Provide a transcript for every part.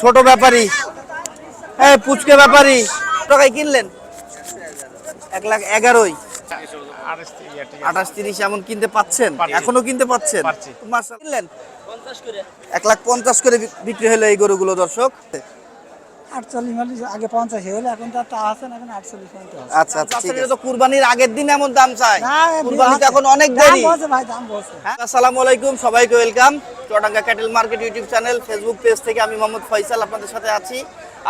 ছোট ব্যাপারী। হ্যাঁ পুচকে ব্যাপারী। টাকায় কিনলেন? এক লাখ এগারোই। আঠাশ তিরিশ এমন কিনতে পাচ্ছেন? এখনও কিনতে পাচ্ছেন? কিনলেন? এক লাখ পঞ্চাশ করে বিক্রি হলো এই গরুগুলো দর্শক। আটচল্লিশ মালিশ আগে পঞ্চাশ এখন তো তা আছে না এখন আটচল্লিশ পর্যন্ত আচ্ছা আচ্ছা ঠিক আছে। তো কুরবানির আগের দিন এমন দাম চাই। কুরবানি তো এখন অনেক দাম দেরি ভাই দাম বলছে হ্যাঁ, আসসালামু আলাইকুম সবাইকে welcome. Chuadanga cattle market YouTube channel Facebook page থেকে আমি মোহাম্মদ ফয়সাল আপনাদের সাথে আছি।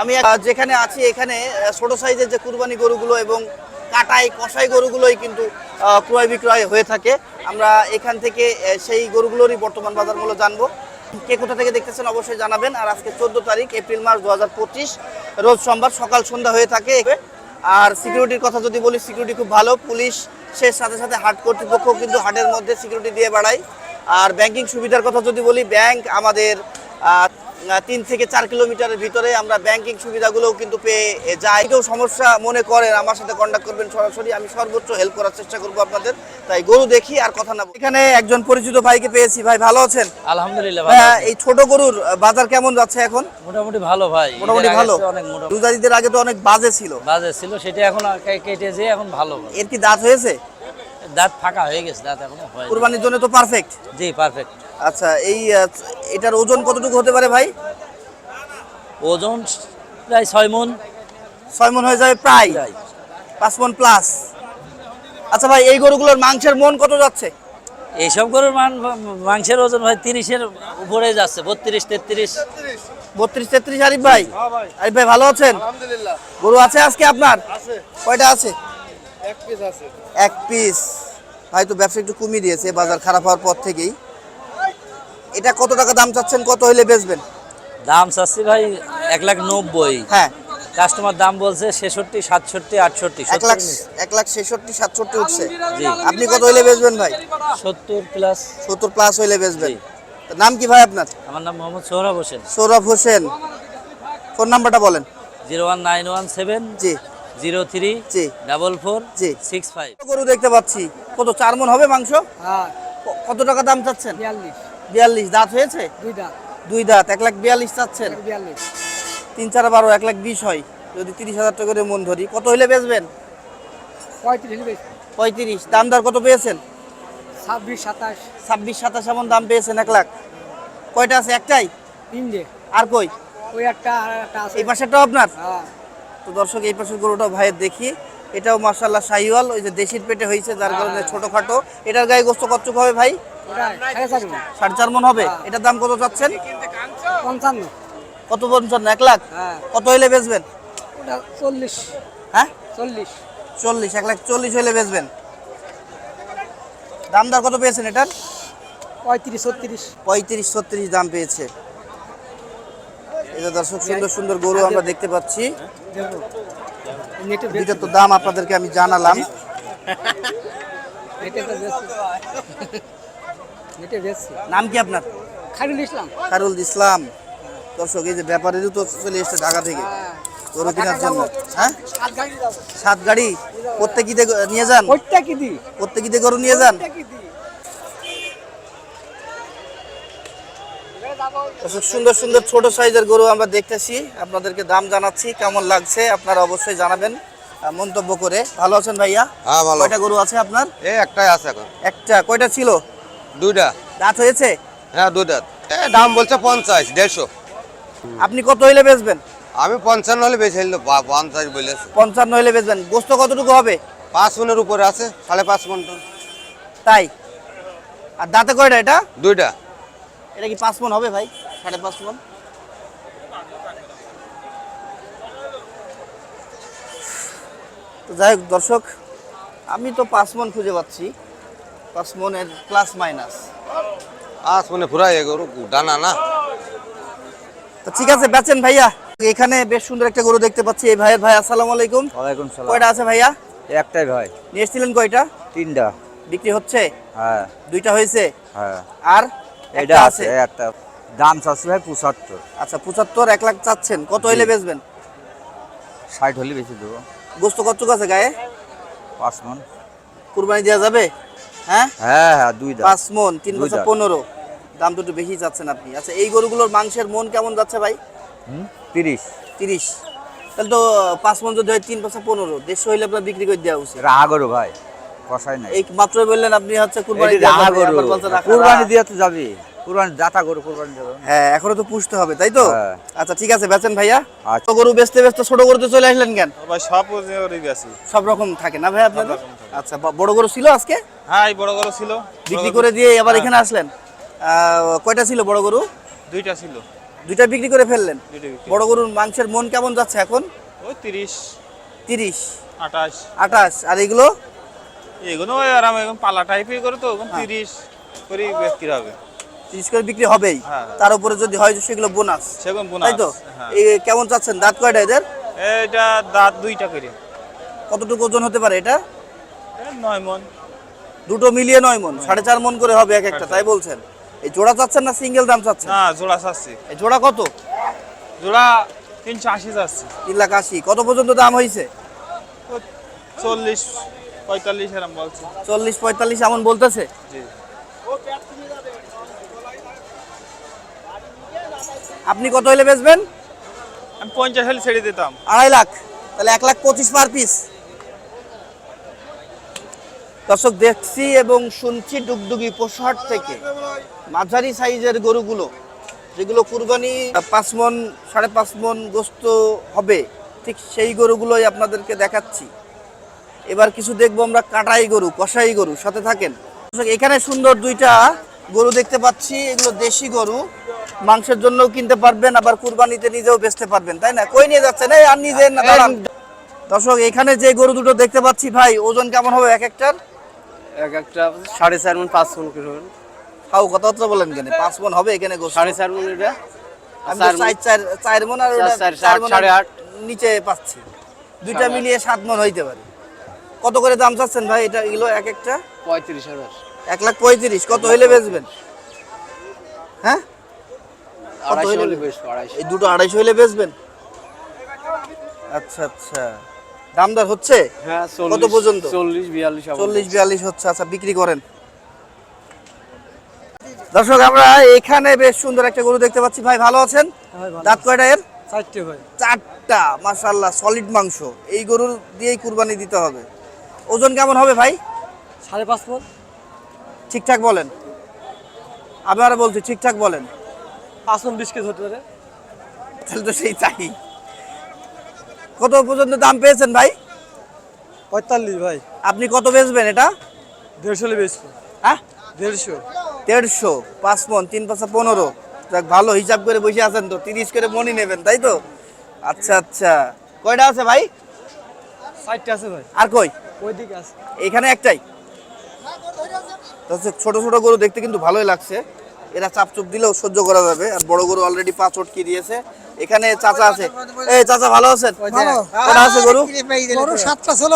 আমি যেখানে আছি এখানে ছোট সাইজের যে কুরবানি গরুগুলো এবং কাটাই কষাই গরুগুলোই কিন্তু ক্রয় বিক্রয় হয়ে থাকে। আমরা এখান থেকে সেই গরুগুলোরই বর্তমান বাজার মূল্য জানব। কে কোথা থেকে দেখতেছেন অবশ্যই জানাবেন। আর আজকে চোদ্দ তারিখ, এপ্রিল মাস দু হাজার পঁচিশ, রোজ সোমবার সকাল সন্ধ্যা হয়ে থাকে। আর সিকিউরিটির কথা যদি বলি, সিকিউরিটি খুব ভালো। পুলিশ সে সাথে সাথে হাট কর্তৃপক্ষ কিন্তু হাটের মধ্যে সিকিউরিটি দিয়ে বাড়ায়। আর ব্যাংকিং সুবিধার কথা যদি বলি ব্যাংক আমাদের তিন থেকে চার কিলোমিটারের ভিতরে আমরা ব্যাংকিং সুবিধাগুলোও কিন্তু পেয়ে যাই। কেউ সমস্যা মনে করেন আমার সাথে কন্ট্যাক্ট করবেন সরাসরি আমি সর্বোচ্চ হেল্প করার চেষ্টা করব আপনাদের। তাই গরু দেখি আর কথা না এখানে একজন পরিচিত ভাইকে পেয়েছি। ভাই ভালো আছেন? আলহামদুলিল্লাহ এই ছোট গরুর বাজার কেমন যাচ্ছে এখন? মোটামুটি ভালো ভাই। মোটামুটি ভালো? দুধারিদের আগে তো অনেক বাজে ছিল। বাজে ছিল সেটা এখন কেটে যে এখন ভালো। এর কি দাঁত হয়েছে? দাঁত ফাঁকা হয়ে গেছে দাঁত এখন কুরবানির জন্য তো পারফেক্ট জি পারফেক্ট আচ্ছা এই এটার ওজন কতটুকু হতে পারে ভাই? ওজন প্রায় ছয় মন। ছয় মন হয়ে যাবে প্রায়? প্রায়। পাঁচ মন প্লাস আচ্ছা ভাই এই গরুগুলোর মাংসের মন কত যাচ্ছে? এইসব গরুর মান মাংসের ওজন ভাই তিরিশের উপরে যাচ্ছে বত্রিশ তেত্রিশ। বত্রিশ তেত্রিশ আরিফ ভাই? আরিফ ভাই ভালো আছেন? গরু আছে আজকে আপনার? কয়টা আছে? এক পিস ভাই তো ব্যবসা একটু কমিয়ে দিয়েছে বাজার খারাপ হওয়ার পর থেকেই। এটা কত টাকা দাম চাচ্ছেন? কত হইলে বেচবেন? দাম চাচ্ছি ভাই এক লাখ নব্বই। হ্যাঁ। কাস্টমার দাম বলছে ছেষট্টি সাতষট্টি আটষট্টি এক লাখ এক লাখ ছেষট্টি সাতষট্টি উঠছে। জি। আপনি কত হইলে বেচবেন ভাই? সত্তর প্লাস সত্তর প্লাস হইলে বেচবেন। নাম কি ভাই আপনার? আমার নাম মোহাম্মদ সোহরাব হোসেন। সৌরভ হোসেন। ফোন নাম্বারটা বলেন। Zero one nine one seven জি। জিরো থ্রি জি। ডাবল ফোর জি। Six five. গরু দেখতে পাচ্ছি? কত চার মন হবে মাংস? হ্যাঁ। কত টাকা দাম চাচ্ছেন? বিয়াল্লিশ। বিয়াল্লিশ দাঁত হয়েছে? দুইটা দুই দাঁত এক লাখ বিয়াল্লিশ চাচ্ছেন? বিয়াল্লিশ। তিন চার বারো এক লাখ বিশ হয়। যদি তিরিশ হাজার টাকা করে মন ধরি কত হইলে বেচবেন? পঁয়ত্রিশ পঁয়ত্রিশ দাম দর কত পেয়েছেন? ছাব্বিশ সাতাশ। ছাব্বিশ সাতাশ এমন দাম পেয়েছেন এক লাখ। কয়টা আছে? একটাই? তিনটে আর কই? ওই একটা এই পাশেরটাও আপনার? হ্যাঁ। তো দর্শক এই পাশের গরুটা ভাইয়ের দেখি। এটাও মার্শাল্লাহ শাহিওয়াল ওই যে দেশির পেটে হয়েছে যার কারণে ছোটখাটো। এটার গায়ে গোস্ত কচ্চুক হবে ভাই? সাড়ে চার মন। হবে? এটার দাম কত চাচ্ছেন? পঞ্চান্ন। কত পঞ্চান্ন? এক লাখ? হ্যাঁ। কত হইলে বেচবেন? চল্লিশ। হ্যাঁ? চল্লিশ। চল্লিশ এক লাখ চল্লিশ হইলে বেচবেন। দাম দর কত পেয়েছেন এটার? পঁয়ত্রিশ ছত্রিশ। পঁয়ত্রিশ ছত্রিশ দাম পেয়েছে। যে দর্শক সুন্দর সুন্দর গরু আমরা দেখতে পাচ্ছি। দুইটা তো দাম আপনাদেরকে আমি জানালাম। নাম কি আপনার? খাইরুল ইসলাম। খারুল ইসলাম। দর্শক এই যে ব্যাপারেরও তো চলে এসছে ঢাকা থেকে। গরু কেনার জন্য। হ্যাঁ? সাত গাড়ি যাব সাত নিয়ে যান? ওইটা কি গরু নিয়ে যান? সুন্দর সুন্দর ছোট সাইজের গরু আমরা দেখতেছি। আপনাদেরকে দাম জানাচ্ছি কেমন লাগছে আপনারা অবশ্যই জানাবেন। মন্তব্য করে। ভালো আছেন ভাইয়া? হ্যাঁ ভালো। কয়টা গরু আছে আপনার? এই একটাই আছে এখন। একটা কয়টা ছিল? দুইটা দাঁত। হয়েছে? হ্যাঁ দুইটা এ দাম বলছে পঞ্চাশ দেড়শো। আপনি কত হইলে বেচবেন? আমি পঞ্চান্ন হলে বেশি হইল পঞ্চাশ বলেছে। পঞ্চান্ন হইলে বেচবেন। গোস্ত কতটুকু হবে? পাঁচ মনের উপরে আছে সাড়ে পাঁচ মন তাই? আর দাঁতে কয়টা এটা? দুইটা। এটা কি পাঁচ মন হবে ভাই? সাড়ে পাঁচ মন? তো যাই হোক দর্শক আমি তো পাঁচ মন খুঁজে পাচ্ছি। পাঁচ মনের প্লাস মাইনাস পাঁচ মনে ফুরাই গরু ডানা না। তো ঠিক আছে বেচেন ভাইয়া। এখানে বেশ সুন্দর একটা গরু দেখতে পাচ্ছি। এই ভাইয়ের ভাই আসসালামু আলাইকুম। ওয়ালাইকুম সালাম। কয়টা আছে ভাইয়া? একটাই ভাই। নিয়ে এসেছিলেন কয়টা? তিনটা। বিক্রি হচ্ছে? হ্যাঁ। দুইটা হয়েছে? হ্যাঁ। আর এটা আছে একটা। দাম চাচ্ছি ভাই পঁচাত্তর। আচ্ছা পঁচাত্তর এক লাখ চাচ্ছেন। কত হইলে বেচবেন? ষাট হলে বেশি দেবো। গোস্ত কতটুক আছে গায়ে? পাঁচ মন। কুরবানি দেওয়া যাবে? হ্যাঁ? হ্যাঁ হ্যাঁ দুই দাম পাঁচ মন তিন বছর পনেরো। দাম তো বেশি যাচ্ছেন আপনি। আচ্ছা এই গরুগুলোর মাংসের মন কেমন যাচ্ছে ভাই? তিরিশ। তিরিশ। তাহলে তো পাঁচ মন যদি হয় তিন বছর পনেরো দেড়শো হইলে আপনার বিক্রি করে দেওয়া উচিত। রাহা গরু ভাই কষাই নাই। এই মাত্রই বললেন আপনি হচ্ছে কুরবানি রাহা গরু। কুরবানি দিয়ে তো যাবি। কুরবানি দাতা গরু কুরবানি হ্যাঁ এখনও তো পুষতে হবে তাই তো? হ্যাঁ। আচ্ছা ঠিক আছে বেচেন ভাইয়া। আচ্ছা। তো গরু বেচতে বেচতে ছোট গরুতে চলে আসলেন কেন? ভাই সব ওরই বেশি সব রকম থাকে না ভাই আপনাদের? আচ্ছা বড় গরু ছিল আজকে? হ্যাঁ বড় গরু ছিল। বিক্রি করে দিয়ে আবার এখানে আসলেন। কয়টা ছিল বড় গরু? দুইটা ছিল। দুইটা বিক্রি করে ফেললেন? বড় গরুর মাংসের মন কেমন যাচ্ছে এখন? ওই তিরিশ তিরিশ। আঠাশ। আঠাশ। আর এগুলো? এগুলো আরাম এখন পালা টাইপের করে তো তিরিশ করে বিক্রি হবে। তিরিশ করে বিক্রি হবেই। হ্যাঁ। তার উপরে যদি হয় সেগুলো বোনাস সেগুন বোনাস তাই তো? হ্যাঁ। কেমন চাচ্ছেন? দাঁত কয়টা এদের? এটা দাঁত দুইটা করে। কতটুকু ওজন হতে পারে এটা? নয় মন। দুটো মিলিয়ে নয় মন সাড়ে চার মন করে হবে এক একটা তাই বলছেন? এই জোড়া চাচ্ছেন না সিঙ্গেল দাম চাচ্ছেন? না জোড়া চাচ্ছি। এই জোড়া কত? জোড়া তিনশো আশি যাচ্ছে তিন লাখ আশি। কত পর্যন্ত দাম হয়েছে চল্লিশ পঁয়তাল্লিশ এরম বলছে। চল্লিশ পঁয়তাল্লিশ এমন বলতেছে? জি। আপনি কত হলে বেচবেন? আমি পঞ্চাশ হলে ছেড়ে দিতাম। আড়াই লাখ। তাহলে এক লাখ পঁচিশ পার পিস। দর্শক দেখছি এবং শুনছি ডুগডুগি পশুহাট থেকে। মাঝারি সাইজের গরুগুলো যেগুলো কুরবানি পাঁচ মন সাড়ে পাঁচ মন গোস্ত হবে ঠিক সেই গরুগুলোই আপনাদেরকে দেখাচ্ছি। এবার কিছু দেখব আমরা কাটাই গরু কষাই গরু সাথে থাকেন। এখানে সুন্দর দুইটা গরু দেখতে পাচ্ছি এগুলো দেশি গরু। মাংসের জন্যও কিনতে পারবেন আবার কুরবানিতে নিজেও বেচতে পারবেন তাই না? কই নিয়ে যাচ্ছেন? এই আর নিজে না দর্শক এখানে যে গরু দুটো দেখতে পাচ্ছি ভাই ওজন কেমন হবে এক একটার? এক একটা সাড়ে চার মন পাঁচ মন হবে। হাউ কথাবার্তা বলেন কেন? পাঁচ মন হবে এখানে গোস্ত? সাড়ে চার মন এটা। আমি চার। চার মন আর চার, মণের সাড়ে আট। নিচে পাচ্ছি। দুইটা মিলিয়ে সাত মন হইতে পারে। কত করে দাম চাচ্ছেন ভাই? এটা এগুলো এক একটা? পঁয়ত্রিশ হাজার। এক লাখ পঁয়ত্রিশ। কত হইলে বেচবেন? হ্যাঁ কত আড়াইশো হইলে হলে বেশ আড়াইশো এই দুটো আড়াইশো হইলে বেচবেন? আচ্ছা আচ্ছা। দাম দর হচ্ছে? হ্যাঁ কত পর্যন্ত? চল্লিশ বিয়াল্লিশ চল্লিশ বিয়াল্লিশ হচ্ছে। আচ্ছা বিক্রি করেন। দর্শক আমরা এখানে বেশ সুন্দর একটা গরু দেখতে পাচ্ছি। ভাই ভালো আছেন? দাঁত কয়টা এর? চারটে ভাই। চারটা মাশাল্লাহ সলিড মাংস। এই গরুর দিয়েই কুরবানি দিতে হবে। ওজন কেমন হবে ভাই? সাড়ে পাঁচ ফুট ঠিকঠাক বলেন। আবার বলছি ঠিকঠাক বলেন। পাঁচ মন বিশ কেজি হতে পারে। তাহলে তো সেই চাই। কত পর্যন্ত দাম পেয়েছেন ভাই? পঁয়তাল্লিশ ভাই। আপনি কত বেচবেন এটা? দেড়শো বেশি হ্যাঁ? দেড়শো। দেড়শো পাঁচ মন তিন পাঁচা পনেরো। যাক ভালো হিসাব করে বসে আছেন তো তিরিশ করে মনই নেবেন তাই তো? আচ্ছা আচ্ছা। কয়টা আছে ভাই? চারটে আছে ভাই। আর কই? ওইদিকে আছে। এখানে একটাই। ছোট ছোট গরু দেখতে কিন্তু ভালোই লাগছে। এরা চাপচুপ দিলেও সহ্য করা যাবে। আর বড় গরু অলরেডি পাঁচ ওটকি দিয়েছে। এখানে চাচা আছে। এই চাচা ভালো আছেন? কটা আছে গরু? গরু সাতটা ছিল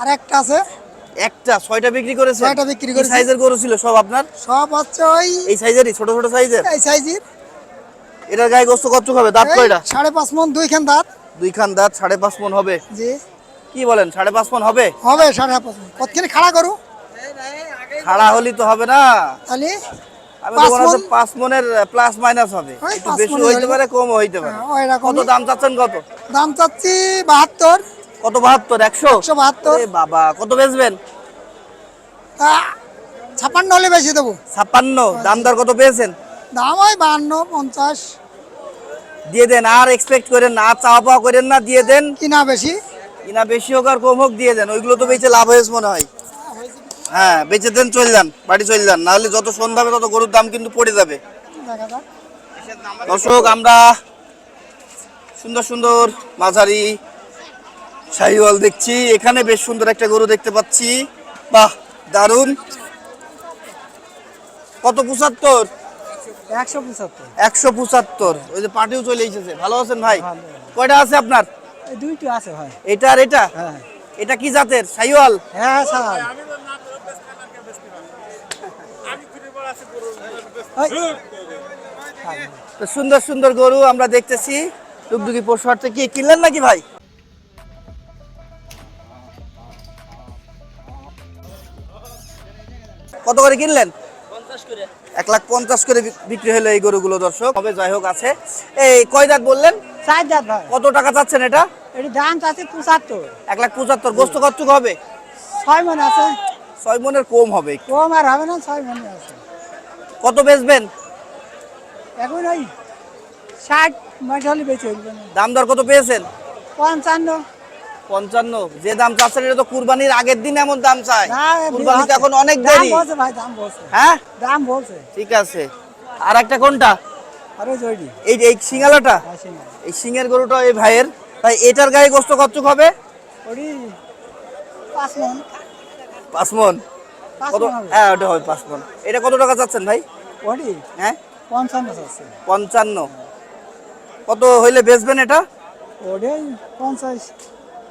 আর একটা আছে। একটা ছয়টা বিক্রি করেছে? ছয়টা বিক্রি করেছি। সাইজের গরু ছিল সব আপনার? সব হচ্ছে ওই এই সাইজেরই ছোট ছোট সাইজের? এই সাইজের। এটার গায়ে গোস্ত কচ্ছুক হবে দাঁত কয়টা? সাড়ে পাঁচ মন দুইখান দাঁত দুই খান দাঁত। সাড়ে পাঁচ মন হবে। জি। কি বলেন সাড়ে পাঁচ মন হবে? হবে সাড়ে পাঁচ মন। কতখানি খাড়া করু খাড়া হলি তো হবে না। তাহলে আমি তো মনে পাঁচ মনের প্লাস মাইনাস হবে। একটু বেশি হইতে পারে কম হইতে পারে। হ্যাঁ, কত দাম চাচ্ছেন কত? দাম চাচ্ছি বাহাত্তর। কত বাহাত্তর? একশো? একশো বাহাত্তর। বাবা কত বেচবেন? ছাপান্ন হলে বেশি দেবো। ছাপ্পান্ন? দাম দর কত পেয়েছেন? দাম ওই বাহান্ন পঞ্চাশ। দিয়ে দেন আর এক্সপেক্ট করেন না চাওয়া পাওয়া করেন না দিয়ে দেন। কিনা বেশি। কিনা বেশি হোক আর কম হোক দিয়ে দেন। ওইগুলো তো বেশি লাভ হয়েছে মনে হয়। হ্যাঁ বেঁচে দেন চলে যান বাড়ি চলে যান। নাহলে যত সন্ধ্যা হবে তত গরুর দাম কিন্তু পড়ে যাবে। দর্শক আমরা সুন্দর সুন্দর মাঝারি শাহিওয়াল দেখছি। এখানে বেশ সুন্দর একটা গরু দেখতে পাচ্ছি। বাহ দারুণ কত পঁচাত্তর? একশো পঁচাত্তর। ওই যে পার্টিও চলে এসেছে। ভালো আছেন ভাই? কয়টা আছে আপনার? দুইটি আছে ভাই। এটা আর এটা? হ্যাঁ। এটা কি জাতের? শাহিওয়াল হ্যাঁ তো সুন্দর সুন্দর গরু আমরা দেখতেছি। টুকটুকি পশু হাট থেকে কি কিনলেন নাকি ভাই? কত করে কিনলেন? এক লাখ পঞ্চাশ করে বিক্রি হলো এই গরুগুলো দর্শক। হবে যাই হোক আছে। এই কয় দাঁত বললেন? চার ভাই কত টাকা চাচ্ছেন এটা? এটি দাম আছে পঁচাত্তর। এক লাখ পঁচাত্তর গোস্ত কচ্ছুক হবে? ছয় মন আছে। ছয় মনের কম হবে। কম আর হবে না ছয় মনে আছে। কত বেচবেন? এখন ওই ষাট মশালি বেঁচে দাম দর কত পেয়েছেন? পঞ্চান্ন। পঞ্চান্ন। যে দাম চাচ্ছেন এটা তো কুরবানির আগের দিন এমন দাম চায়। না, কুরবানিতে এখন অনেক দাম দেরি। ভাই দাম বলছে। হ্যাঁ? দাম বলছে। ঠিক আছে। আর একটা কোনটা? আরে জয়ডি এই এই সিঙ্গালাটা? এই সিংয়ের গরুটা এই ভাইয়ের। তাই এটার গায়ে গোস্ত কচ্ছুক হবে? ওটি পাঁচ মন। পাঁচ মন? কত? হ্যাঁ ওটা হবে পাঁচ মন। এটা কত টাকা চাচ্ছেন ভাই? ওটি হ্যাঁ? পঞ্চান্ন আছে পঞ্চান্ন। কত হইলে বেচবেন এটা? ওটি ওই পঞ্চাশ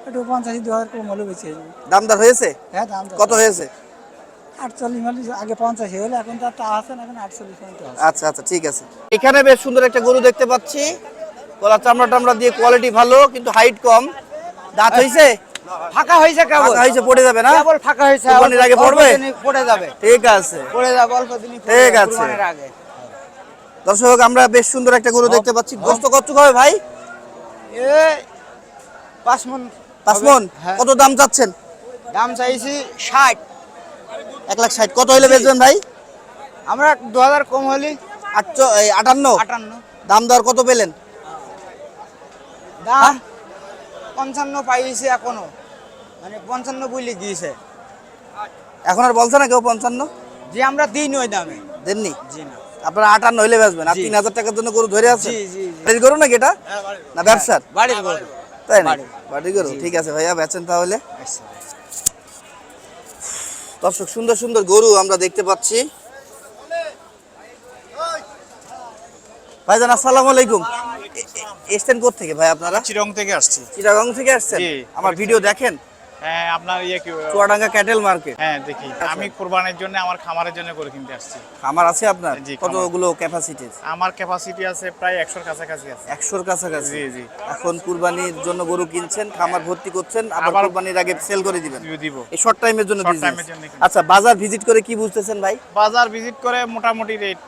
একটু পঞ্চাশ দু হাজার কম হলে বেঁচে যাবে। দাম দর হয়েছে? হ্যাঁ দাম কত হয়েছে? আটচল্লিশ মালি আগে পঞ্চাশ হলে এখন তো তা আছে না এখন আটচল্লিশ আচ্ছা আচ্ছা ঠিক আছে। এখানে বেশ সুন্দর একটা গরু দেখতে পাচ্ছি। গলা চামড়া টামড়া দিয়ে কোয়ালিটি ভালো কিন্তু হাইট কম। দাঁত হয়েছে ফাঁকা হয়েছে কেবল? ফাঁকা হয়েছে পড়ে যাবে না? কেবল ফাঁকা হয়েছে কুরবানির আগে পড়বে? পড়ে যাবে। ঠিক আছে। পড়ে যাবে অল্প দিনই ঠিক আছে। কুরবানির আগে। দর্শক আমরা বেশ সুন্দর একটা গরু দেখতে পাচ্ছি। গোস্ত কচ্ছুক হবে ভাই? এ পাঁচ মন পাঁচ মন হ্যাঁ। কত দাম চাচ্ছেন? দাম চাইছি ষাট। এক লাখ ষাট। কত হইলে বেচবেন ভাই? আমরা দু হাজার কম হলি আটান্ন। আটান্ন। দাম দর কত পেলেন? দাম পঞ্চান্ন পাইছে এখনও। মানে পঞ্চান্ন বইলে দিয়েছে। এখন আর বলছে না কেউ পঞ্চান্ন? যে আমরা দিই ওই দামে। দেননি? জি না। আপনারা আটান্ন হইলে বেচবেন। আর তিন হাজার টাকার জন্য গরু ধরে জি। বাড়ির গরু নাকি এটা? না ব্যবসার? বাড়ির গরু। তাই না বাড়ির। বাড়ির গরু। ঠিক আছে ভাইয়া বেচেন তাহলে। আচ্ছা। দর্শক সুন্দর সুন্দর গরু আমরা দেখতে পাচ্ছি। ভাইজান আসসালামু আলাইকুম। এসছেন থেকে ভাই আপনারা? চিরং থেকে আসছি। চিটাগাং থেকে আসছেন? আমার ভিডিও দেখেন। হ্যাঁ আপনার ইয়ে কি চুয়াডাঙ্গা ক্যাটেল মার্কেট হ্যাঁ দেখি। আমি কোরবানির জন্য আমার খামারের জন্য করে কিনতে আসছি। আমার আছে আপনার? কতগুলো ক্যাপাসিটি আমার ক্যাপাসিটি আছে প্রায় একশোর কাছাকাছি আছে। একশোর কাছাকাছি? জি, জি। এখন কুরবানির জন্য গরু কিনছেন খামার ভর্তি করছেন আবার আবার- কুরবানির আগে সেল করে দিবেন? দিব, এই শর্ট টাইমের জন্য আচ্ছা বাজার ভিজিট করে কি বুঝতেছেন ভাই? বাজার ভিজিট করে মোটামুটি রেট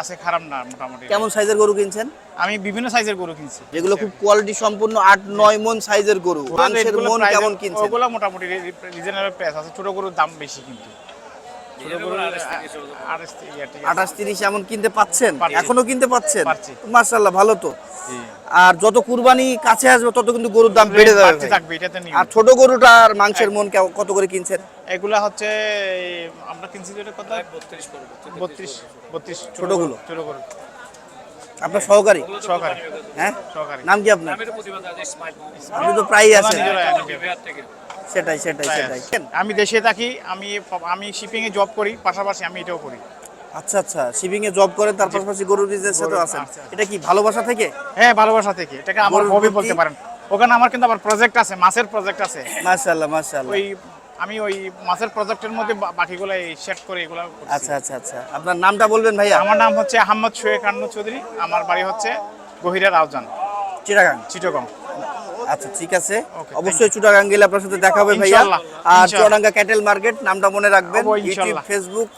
আছে খারাপ না মোটামুটি। কেমন সাইজের গরু কিনছেন? আমি বিভিন্ন সাইজের গরু কিনছি। যেগুলো খুব কোয়ালিটি সম্পূর্ণ আট নয় মন সাইজের গরু। মাংসের মন কেমন কিনছেন? ওগুলো মোটামুটি রিজনেবল প্রাইস আছে। ছোট গরুর দাম বেশি কিন্তু। আঠাশ তিরিশ এমন কিনতে পাচ্ছেন? পাচ্ছি। এখনও কিনতে পাচ্ছেন? পাচ্ছি। মার্শাল্লাহ ভালো তো। আর যত কুরবানি কাছে আসবে তত কিন্তু গরুর দাম বেড়ে যাবে। আর ছোট গরুটা আর মাংসের মন কত করে কিনছেন? এগুলা হচ্ছে আমরা কিনছি যেটা কত? বত্রিশ বত্রিশ ছোটগুলো? ছোট গরু আপনার সহকারী? সহকারী। হ্যাঁ? সহকারী। নাম কি আপনার? আপনি তো প্রায়ই আছেন। নিজেরা সেটাই সেটাই সেটাই। আমি দেশে থাকি আমি আমি শিপিং এ জব করি পাশাপাশি আমি এটাও করি। আচ্ছা আচ্ছা শিপিং এ জব করেন তার পাশাপাশি গরুর বিজনেস সাথে আছেন। আচ্ছা। এটা কি ভালোবাসা থেকে? হ্যাঁ ভালোবাসা থেকে। এটাকে আমার হবি বলতে পারেন। ওখানে আমার কিন্তু আবার প্রজেক্ট আছে মাছের প্রজেক্ট আছে। মাশাআল্লাহ মাশাআল্লাহ। ওই আমি ওই মাছের প্রজেক্টের মধ্যে বাকিগুলো সেট করে এগুলো আচ্ছা আচ্ছা আচ্ছা। আপনার নামটা বলবেন ভাইয়া? আমার নাম হচ্ছে আহমদ শোয়েক আন্নু চৌধুরী। আমার বাড়ি হচ্ছে গহিরা রাউজান। চিটাগাং। চিটগং। আচ্ছা ঠিক আছে। অবশ্যই চুটাগাং গেলে আপনার সাথে দেখা হবে ভাইয়া। আর। চুয়াডাঙ্গা ক্যাটেল মার্কেট নামটা মনে রাখবেন। ইউটিউব ফেসবুক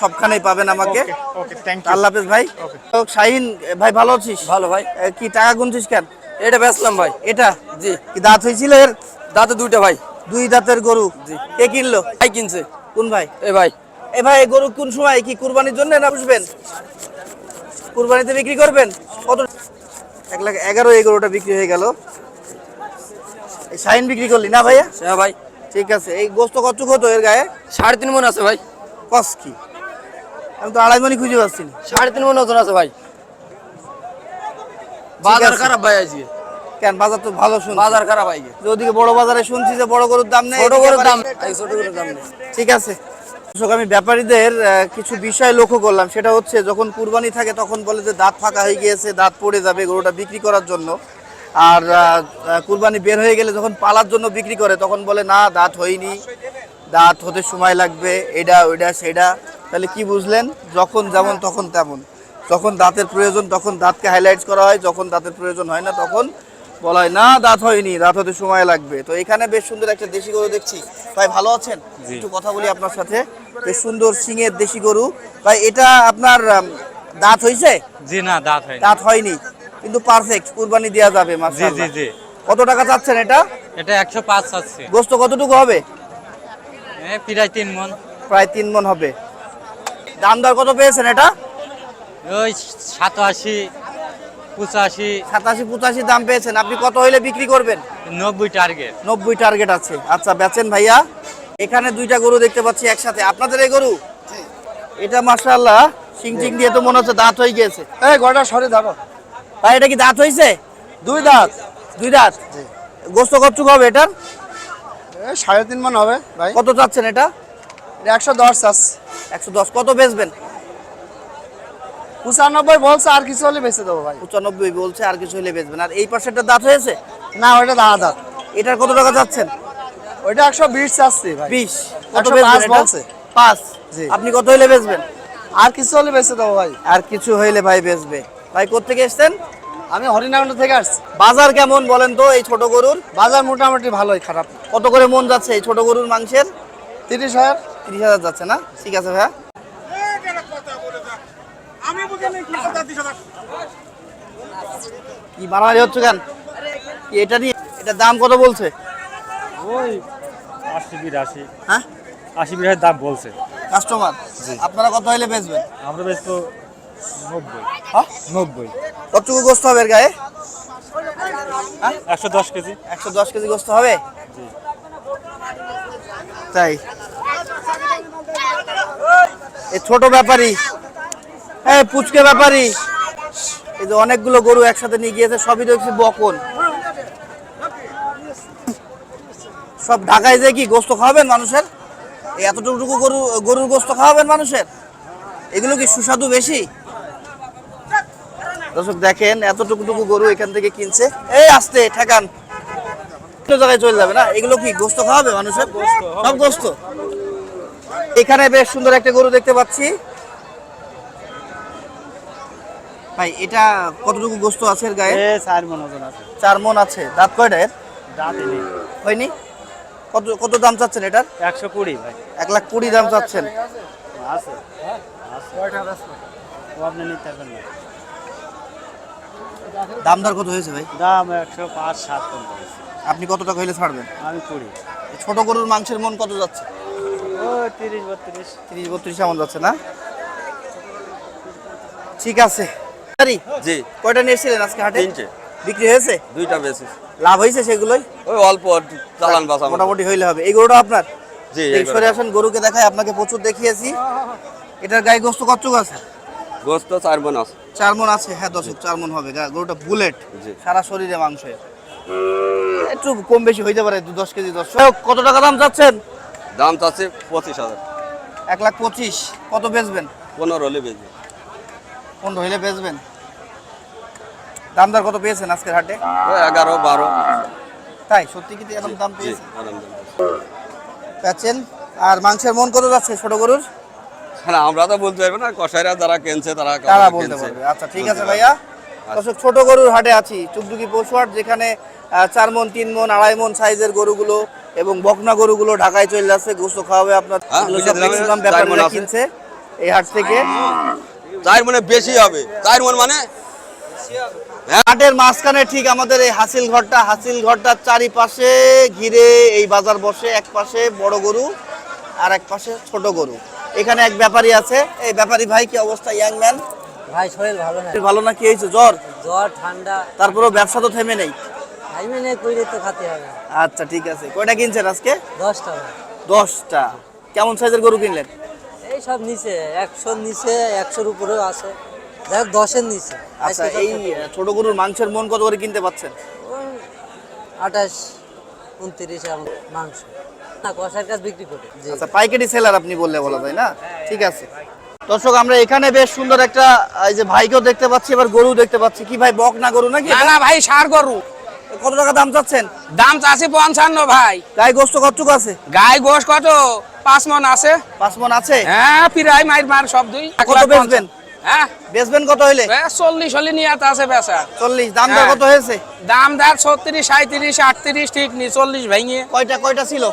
সবখানেই পাবেন আমাকে। ওকে ওকে থ্যাংক ইউ আল্লাহ হাফেজ ভাই। শাহিন ভাই ভালো আছিস? ভালো ভাই। কি টাকা গুনছিস কেন? এটা বেচলাম ভাই। এটা? জি। কি দাঁত হয়েছিল এর? দাঁতে দুইটা ভাই। দুই দাঁতের গরু। জি। কে কিনলো? ভাই কিনছে। কোন ভাই? এ ভাই। এ ভাই গরু কোন সময়? কি কুরবানির জন্য না বুঝবেন কুরবানিতে বিক্রি করবেন? কত এক লাখ এগারো এই গরুটা বিক্রি হয়ে গেল। এই শাইন বিক্রি করলি না ভাইয়া? হ্যাঁ ভাই। ঠিক আছে এই গোস্ত কত কত এর গায়ে? সাড়ে তিন মন আছে ভাই। কস কি? আমি তো আড়াই মনি খুঁজে পাচ্ছি না। সাড়ে তিন মন ওজন আছে ভাই। বাজার খারাপ ভাই আজকে। কেন বাজার তো ভালো শুন বাজার খারাপ যে ওদিকে বড় বাজারে শুনছি যে বড় গরুর দাম নেই ছোট গরুর দাম ছোট গরুর দাম নেই। ঠিক আছে। দর্শক, আমি ব্যাপারীদের কিছু বিষয় লক্ষ্য করলাম। সেটা হচ্ছে যখন কুরবানি থাকে তখন বলে যে দাঁত ফাঁকা হয়ে গিয়েছে দাঁত পড়ে যাবে গরুটা বিক্রি করার জন্য। আর কুরবানি বের হয়ে গেলে যখন পালার জন্য বিক্রি করে তখন বলে না দাঁত হয়নি। দাঁত হতে সময় লাগবে। এটা ওইটা সেটা। তাহলে কি বুঝলেন? যখন যেমন তখন তেমন। যখন দাঁতের প্রয়োজন তখন দাঁতকে হাইলাইট করা হয়। যখন দাঁতের প্রয়োজন হয় না তখন বলা হয় না দাঁত হয়নি দাঁত হতে সময় লাগবে। তো এখানে বেশ সুন্দর একটা দেশি গরু দেখছি। ভাই ভালো আছেন? একটু কথা বলি আপনার সাথে। বেশ সুন্দর সিংয়ের দেশি গরু। ভাই এটা আপনার দাঁত হয়েছে? জি না দাঁত হয় দাঁত হয়নি। কিন্তু পারফেক্ট কুরবানি দেওয়া যাবে মাশাআল্লাহ। জি। কত টাকা চাচ্ছেন এটা? এটা একশো পাঁচ আছে গোস্ত কতটুকু হবে? প্রায় তিন মন। প্রায় তিন মন হবে। দাম দর কত পেয়েছেন এটা? ওই সাতাশি পঁচাশি। সাতাশি পঁচাশি দাম পেয়েছেন। আপনি কত হইলে বিক্রি করবেন? নব্বই টার্গেট নব্বই টার্গেট আছে। আচ্ছা বেচেন ভাইয়া। এখানে দুইটা গরু দেখতে পাচ্ছি একসাথে। আপনাদের এই গরু? এটা মাশাআল্লাহ। সিং চিং দিয়ে তো মনে হচ্ছে দাঁত হয়ে গিয়েছে। এই গড়া সরে ধরো ভাই এটা কি দাঁত হয়েছে দুই দাঁত? দুই দাঁত? গোস্ত কতটুকু হবে এটার? সাড়ে তিন মন হবে ভাই। কত চাচ্ছেন এটা? একশো দশ চাষ একশো দশ। কত বেচবেন? পঁচানব্বই বলছে আর কিছু হলে বেঁচে দেবো ভাই। পঁচানব্বই বলছে আর কিছু হলে বেচবেন। আর এই পাশেরটা দাঁত হয়েছে? না ওইটা দাঁড়া দাঁত। এটার কত টাকা চাচ্ছেন? ওইটা একশো বিশ চাচ্ছি ভাই। বিশ। কত 105 বলছে। পাঁচ। আপনি কত হইলে বেচবেন? আর কিছু হলে বেঁচে দেবো ভাই। আর কিছু হইলে ভাই বেচবে। ভাই কোথেকে এসছেন? আমি হরিনাগর থেকে আসছি। বাজার কেমন বলেন তো এই ছোট গরুর? বাজার মোটামুটি ভালোই খারাপ। কত করে মন যাচ্ছে এই ছোট গরুর মাংসের? তিরিশ হাজার। তিরিশ হাজার যাচ্ছে না? ঠিক আছে ভাইয়া। কি মারামারি হচ্ছে কেন? কি এটা নিয়ে এটা দাম কত বলছে? ওই আশি বিরাশি। হ্যাঁ? আশি দাম বলছে। কাস্টমার? আপনারা কত হইলে বেচবেন? আমরা তো নব্বই। হ্যাঁ? নব্বই। কতটুকু গোস্ত হবে এর গায়ে? একশো দশ কেজি। একশো দশ কেজি গোস্ত হবে? তাই? এই ছোট ব্যাপারী। হ্যাঁ পুচকে ব্যাপারী। এই যে অনেকগুলো গরু একসাথে নিয়ে গিয়েছে সবই দেখছি বকন। সব ঢাকায় যে কি গোস্ত খাওয়াবেন মানুষের? এই এতটুকু গরু গরুর গোস্ত খাওয়াবেন মানুষের? এগুলো কি সুস্বাদু বেশি? দর্শক দেখেন এতটুকু টুকু গরু এখান থেকে কিনছে। এই আসতে ঠেকান। জায়গায় চলে যাবে না? এগুলো কি গোস্ত খাওয়াবে মানুষের? সব গোস্ত? এখানে বেশ সুন্দর একটা গরু দেখতে পাচ্ছি। ভাই এটা কতটুকু গোস্ত আছে এর গায়ে? চার মন ওজন আছে। চার মন আছে। দাঁত কয়টা এর? দাঁত হয়নি? কত কত দাম চাচ্ছেন এটার? একশো কুড়ি ভাই। এক লাখ কুড়ি দাম চাচ্ছেন। আছে। ও আপনি নিতে পারবেন না। দাম দর কত হয়েছে ভাই? দাম একশো পাঁচ সাত আপনি কত টাকা হইলে ছাড়বেন? আমি কুড়ি। ছোট গরুর মাংসের মন কত যাচ্ছে? ও তিরিশ বত্রিশ। তিরিশ বত্রিশ এমন যাচ্ছে না? ঠিক আছে। জি। কয়টা নিয়েছিলেন আজকে হাটে? তিনটে। বিক্রি হয়েছে? দুইটা বেশি লাভ হয়েছে সেগুলোই? ওই অল্প চালান বাসা মোটামুটি হইলে হবে। এই গরুটা আপনার? জি এই সরে আসেন গরুকে দেখায় আপনাকে প্রচুর দেখিয়েছি। এটার গায়ে গোস্ত কতটুকু আছে? গোস্ত চার মন আছে। চার মন আছে? হ্যাঁ দশক চার মন হবে। গরুটা বুলেট। সারা শরীরে মাংস। একটু কম বেশি হইতে পারে দু দশ কেজি দশ। কত টাকা দাম চাচ্ছেন? দাম চাচ্ছে পঁচিশ হাজার। এক লাখ পঁচিশ। কত বেচবেন? পনেরো হলে বেশি পনেরো হইলে বেচবেন? দাম দর কত পেয়েছেন আজকের হাটে? এগারো বারো। তাই? সত্যি কি এরকম দাম পেয়েছেন? পাচ্ছেন আর মাংসের মন কত যাচ্ছে ছোট গরুর? হ্যাঁ আমরা তো বলতে পারব না কষাইরা যারা কেনছে তারা তারা বলতে পারবে। আচ্ছা ঠিক আছে ভাইয়া। দর্শক ছোট গরুর হাটে আছি চুকদুকি পশুহাট যেখানে চার মন তিন মন আড়াই মন সাইজের গরুগুলো এবং বকনা গরুগুলো ঢাকায় চলে যাচ্ছে গোস্ত খাওয়াবে আপনার হ্যাঁ, মণ কিনছে এই হাট থেকে। চার মনে বেশি হবে। চার মন মানে? হাটের মাঝখানে ঠিক আমাদের এই হাসিল ঘরটা হাসিল ঘরটার চারিপাশে ঘিরে এই বাজার বসে এক পাশে বড় গরু। আর এক পাশে ছোট গরু। এখানে এক ব্যাপারী আছে। এই ব্যাপারী ভাই কি অবস্থা ইয়াং ম্যান? ভাই শরীর ভালো না। ভালো না কি হয়েছে? জ্বর? জ্বর ঠান্ডা। তারপরেও ব্যবসা তো থেমে নেই। টাইমে নেই কইলে তো খাতে হবে। আচ্ছা ঠিক আছে। কয়টা কিনছেন আজকে? দশটা দশটা। কেমন সাইজের গরু কিনলেন? এই সব নিচে একশোর নিচে একশোর উপরেও আছে। যাই হোক দশের নিচে। আচ্ছা এই ছোট গরুর মাংসের মন কত করে কিনতে পাচ্ছেন? আঠাশ উনত্রিশ মাংস। না কষার কাজ বিক্রি করে। আচ্ছা পাইকারি সেলার আপনি বললে বলা যায় না? ঠিক আছে। দর্শক আমরা এখানে বেশ সুন্দর একটা এই যে ভাইকেও দেখতে পাচ্ছি এবার গরু দেখতে পাচ্ছি। কি ভাই বক না গরু নাকি? না না ভাই সার গরু। কত টাকা দাম চাচ্ছেন? দাম চাষি পঞ্চান্ন ভাই। গায়ে গোস্ত কতটুকু আছে? গাই গোশ কত? পাঁচ মন আছে। পাঁচ মন আছে? হ্যাঁ পিরাই মাইর মার সব দুই। কত বেচবেন? হ্যাঁ। বেচবেন কত হইলে? চল্লিশ হলে নিয়ে আছে বেচা। চল্লিশ। দাম দর হ্যাঁ। কত হয়েছে? দাম দার ছত্রিশ সাঁত্রিশ আটত্রিশ ঠিক নি চল্লিশ ভেঙে কয়টা কয়টা ছিল?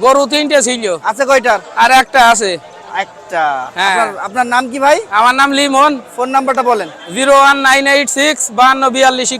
গরু তিনটে ছিল। আছে কয়টার? আর একটা আছে। একটা। হ্যাঁ। আপনার নাম কি ভাই? আমার নাম লিমন। ফোন নাম্বারটা বলেন। Zero one nine eight six বাহান্ন বিয়াল্লিশ